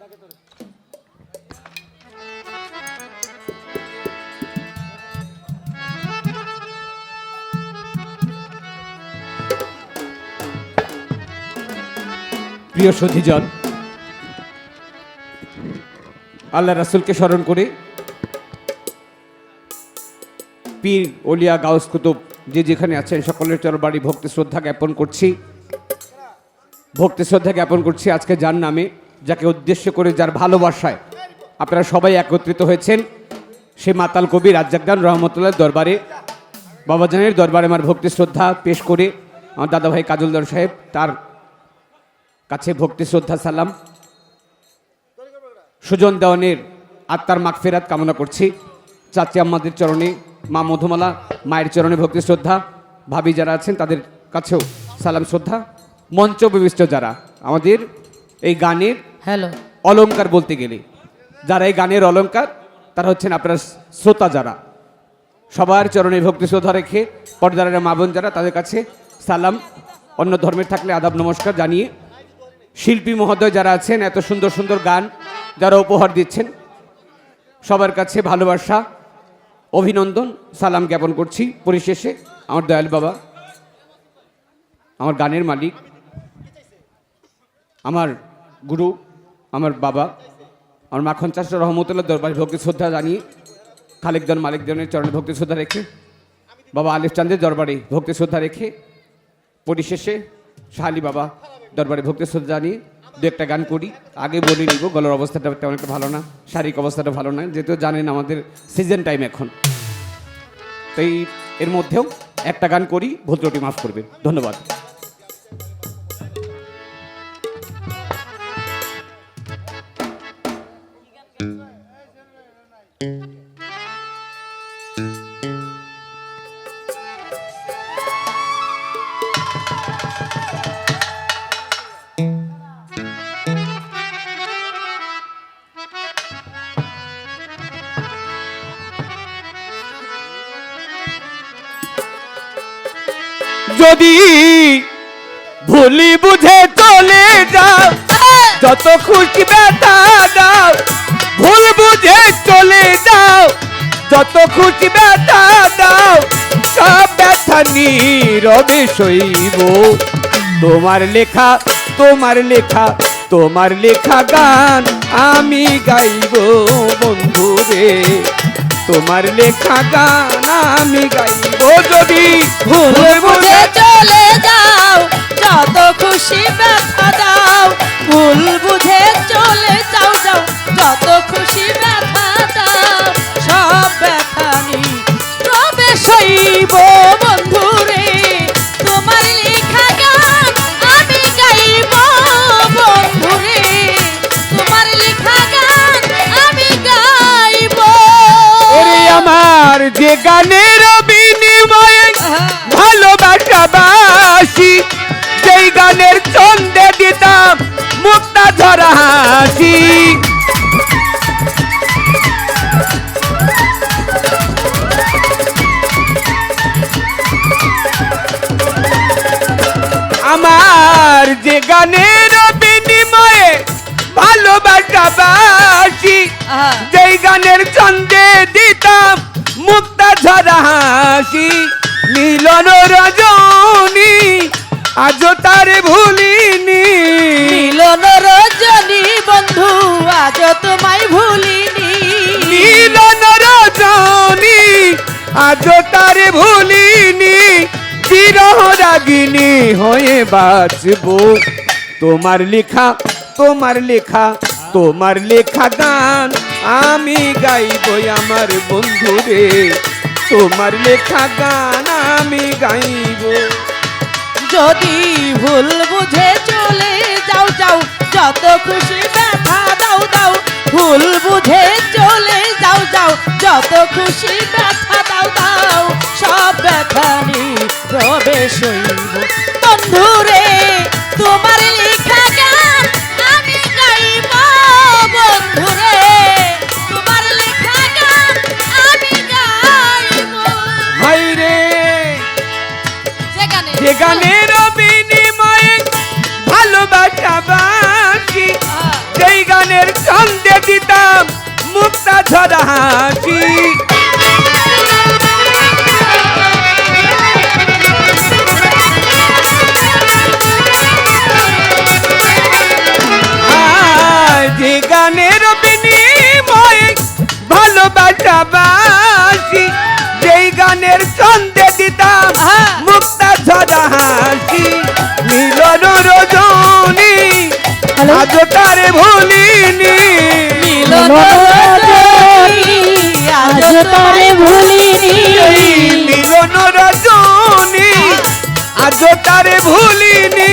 প্রিয় সতীজন, আল্লাহ রাসুলকে স্মরণ করে। পীর ওলিয়া গাউস কুতুব, যে যেখানে আছেন সকলের চরবাড়ি ভক্তি শ্রদ্ধা জ্ঞাপন করছি। ভক্তি শ্রদ্ধা জ্ঞাপন করছি আজকে যার নামে। যাকে উদ্দেশ্য করে যার ভালোবাসায় আপনারা সবাই একত্রিত হয়েছেন, সে মাতাল কবি রাজ্জাকদান রহমতুল্লাহ দরবারে বাবাজানের দরবারে আমার ভক্তি শ্রদ্ধা পেশ করে আমার দাদাভাই কাজলদার সাহেব তার কাছে ভক্তি শ্রদ্ধা সালাম। সুজন দেওয়ানের আত্মার মাগফেরাত কামনা করছি। চাচি আম্মাদের চরণে, মা মধুমালা মায়ের চরণে ভক্তি শ্রদ্ধা। ভাবি যারা আছেন তাদের কাছেও সালাম শ্রদ্ধা। মঞ্চ বিশিষ্ট যারা, আমাদের এই গানের হ্যালো। অলঙ্কার বলতে গেলে। যারা এই গানের অলংকার, তারা হচ্ছেন আপনার শ্রোতা যারা। সবার চরণে ভক্তি শ্রদ্ধা রেখে পর্দারের মা বোন যারা, তাদের কাছে সালাম। অন্য ধর্মের থাকলে আদাব নমস্কার জানিয়ে শিল্পী মহোদয় যারা আছেন, এত সুন্দর সুন্দর গান যারা উপহার দিচ্ছেন, সবার কাছে ভালোবাসা, অভিনন্দন, সালাম জ্ঞাপন করছি। পরিশেষে আমার দয়াল বাবা, আমার গানের মালিক, আমার গুরু আমার বাবা, আমার মাখন চাষ রহমতুল্লাহ দরবার ভক্তি শ্রদ্ধা জানিয়ে খালিকজন মালিকজনের চরণে ভক্তি শ্রদ্ধা রেখে, বাবা আলিফ চান্দের দরবারে ভক্তি শ্রদ্ধা রেখে, পরিশেষে শাহালি বাবা দরবারে ভক্তি শ্রদ্ধা জানিয়ে দু একটা গান করি। আগে বলে নিব, গলার অবস্থাটা তেমন একটা ভালো না, শারীরিক অবস্থাটা ভালো না, যেহেতু জানেন আমাদের সিজন টাইম এখন। তাই এর মধ্যেও একটা গান করি, ভুল ত্রুটি মাফ করবেন। ধন্যবাদ। যদি ভুলি বুঝে চলে যাও যত খুশি ব্যথা দাও ভুল বুঝে চলে যাও যত খুশি ব্যথা দাও সব ব্যথা নীরবে সইব। তোমার লেখা তোমার লেখা তোমার লেখা গান আমি গাইব বন্ধু রে তোমার লেখা গান আমি গাইব যদি ভুল বুঝে চলে যাও যত খুশি ব্যথা দাও ভুল বুঝে চলে যাও যাও যত খুশি ব্যথা গানের বিনিময়ে ভালোবাসা বাসি যেই গানের ছন্দে দিতাম মুক্তা ধরা হাসি আমার যে গানের বিনিময়ে ভালোবাসা বাসি আহা। যেই গানের ছন্দে দিতাম মুক্তা হাসি মিলন রজনী আজ তার ভুলিনি। মিলন রজনী বন্ধু আজ তোমায় ভুলিনি। মিলন রজনী আজ তার ভুলিনি। বিরহ রাগিনী হয়ে বাঁচব। তোমার লেখা তোমার লেখা তোমার লেখা গান আমি গাইব আমার বন্ধু রে তোমার লেখা গান আমি গাইব। যদি ভুল বুঝে চলে যাও যাও, যত খুশি ব্যথা দাও দাও। ভুল বুঝে চলে যাও যাও, যত খুশি ব্যথা দাও দাও। সব ব্যথা প্রবেশ হইব। বন্ধু রে, তোমার লেখা গান আমি গাইব, বন্ধু হ্যালো? আজ তারে ভুলিনি মিলন রজনী, আজ তারে ভুলিনি মিলন রজনী আজ তারে ভুলিনি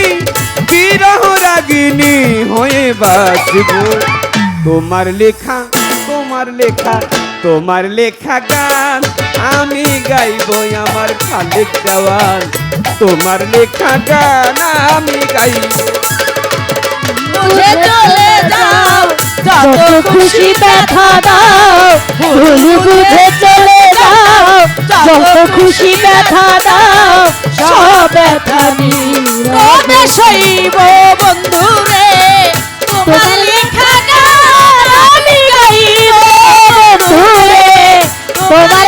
বিরহ রাগিনী হয়ে বাঁচব। তোমার লেখা তোমার লেখা তোমার লেখা গান। আমি গাইব আমার খালেক দেওয়াল তোমার লেখা গান আমি গাইব। বুঝে চলে যাও, যত খুশি ব্যথা দাও, ভুল বুঝে চলে যাও, যত খুশি ব্যথা দাও, সব ব্যথা তবে শৈব বন্ধু রে তোমার লেখা গান আমি গাইব দূরে তোমার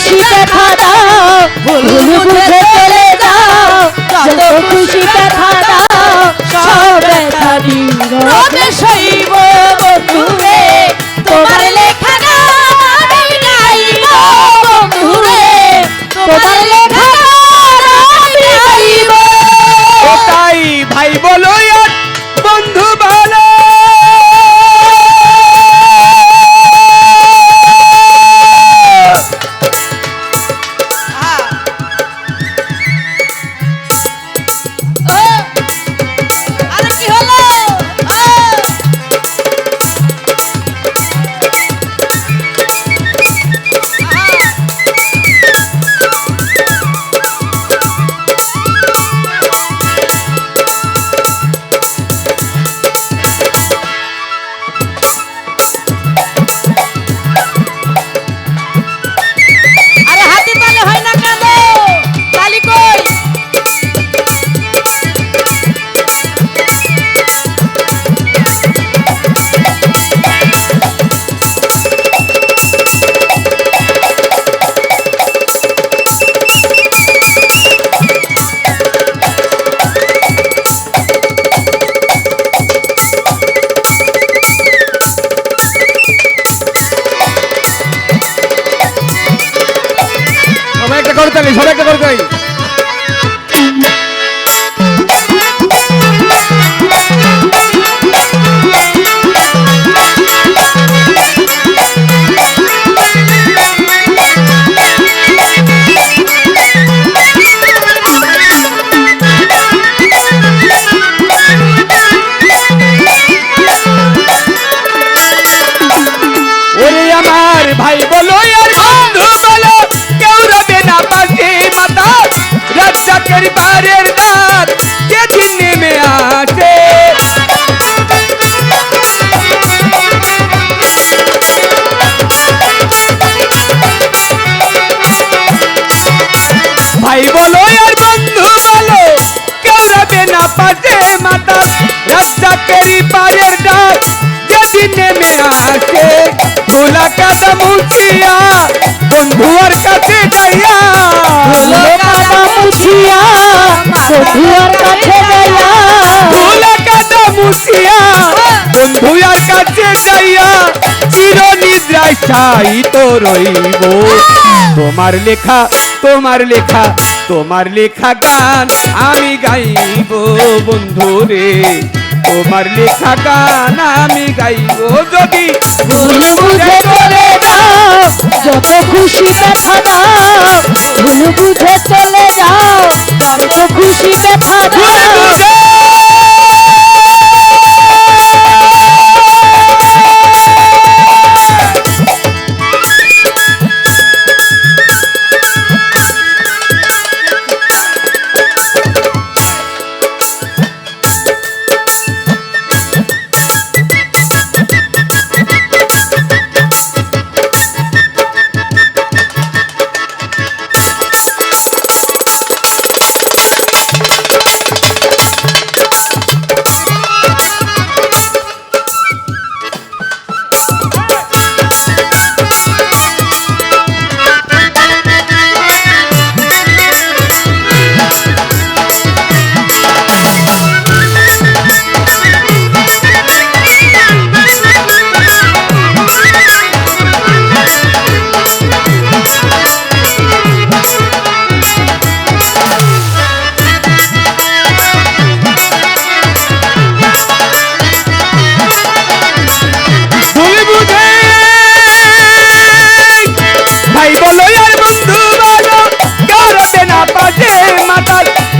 খুশি দেখা কাদা মুছিয়া বন্ধু আর কাছে যাইয়া। ভুলে কাটা মুছিয়া, বন্ধুয়ার কাছে গেলা ভোলা কাদা মুছিয়া? বন্ধু কাছে যাইয়া চির নিদ্রায় ছাই তো রইব। তোমার লেখা তোমার লেখা তোমার লেখা গান আমি গাইব বন্ধু রে তোমার লেখা গান আমি গাইব যদি। ভুল বুঝে চলে যাও যত খুশি ব্যথা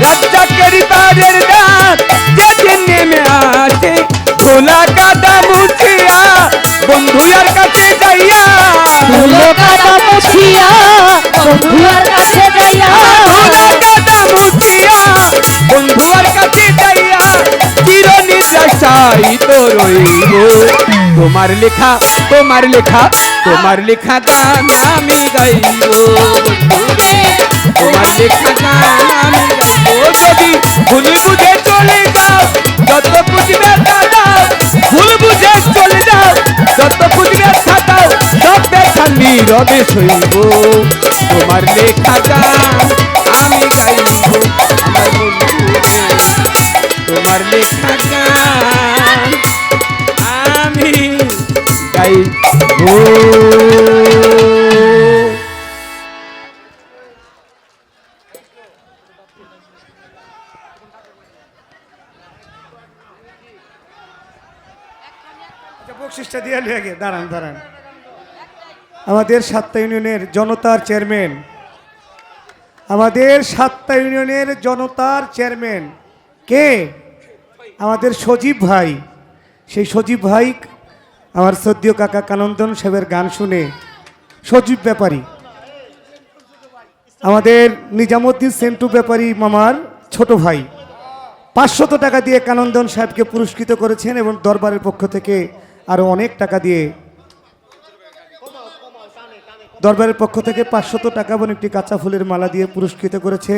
মাতার রাজ্জাকের তারের দাঁত যেদিন নেমে আসে ভোলা কাদা মুছিয়া বন্ধু আর কাছে যাইয়া ভুল কাদা মুছিয়া বন্ধুর কাছে যাইয়া ভোলা কাদা মুছিয়া বন্ধু আর কাছে যাইয়া চির নিদ্রাশাই তো রইব তোমার লেখা তোমার লেখা তোমার লেখা গান আমি গাইব নীরবে সইব তোমার লেখা গান, আমি গাইব আমার তোমার লেখা গান, আমি গাইব। আচ্ছা দাঁড়ান দাঁড়ান। আমাদের সাতটা ইউনিয়নের জনতার চেয়ারম্যান। আমাদের সাতটা ইউনিয়নের জনতার চেয়ারম্যান কে? আমাদের সজীব ভাই। সেই সজীব ভাই আমার সদ্য কাকা কানন্দন সাহেবের গান শুনে সজীব ব্যাপারী। আমাদের নিজামুদ্দিন সেন্টু ব্যাপারী মামার ছোট ভাই পাঁচশত টাকা দিয়ে কানন্দন সাহেবকে পুরস্কৃত করেছেন এবং দরবারের পক্ষ থেকে আরও অনেক টাকা দিয়ে দরবারের পক্ষ থেকে পাঁচশত টাকা এবং একটি কাঁচা ফুলের মালা দিয়ে পুরস্কৃত করেছে